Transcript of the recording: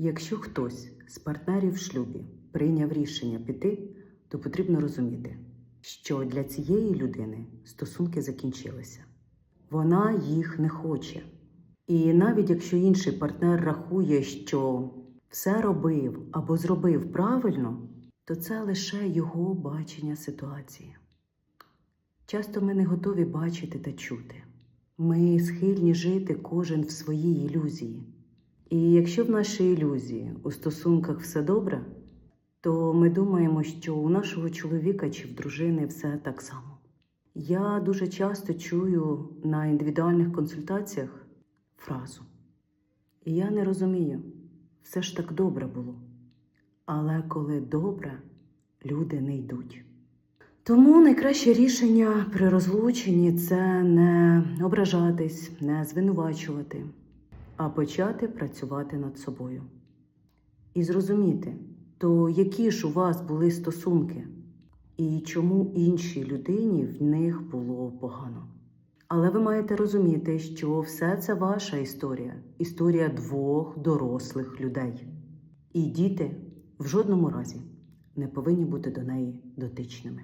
Якщо хтось з партнерів в шлюбі прийняв рішення піти, то потрібно розуміти, що для цієї людини стосунки закінчилися. Вона їх не хоче. І навіть якщо інший партнер рахує, що все робив або зробив правильно, то це лише його бачення ситуації. Часто ми не готові бачити та чути. Ми схильні жити кожен в своїй ілюзії. І якщо в нашій ілюзії у стосунках все добре, то ми думаємо, що у нашого чоловіка чи в дружини все так само. Я дуже часто чую на індивідуальних консультаціях фразу. І я не розумію, все ж так добре було. Але коли добре, люди не йдуть. Тому найкраще рішення при розлученні це не ображатись, не звинувачувати, а почати працювати над собою. І зрозуміти, то які ж у вас були стосунки, і чому іншій людині в них було погано. Але ви маєте розуміти, що все це ваша історія, історія двох дорослих людей. І діти в жодному разі не повинні бути до неї дотичними.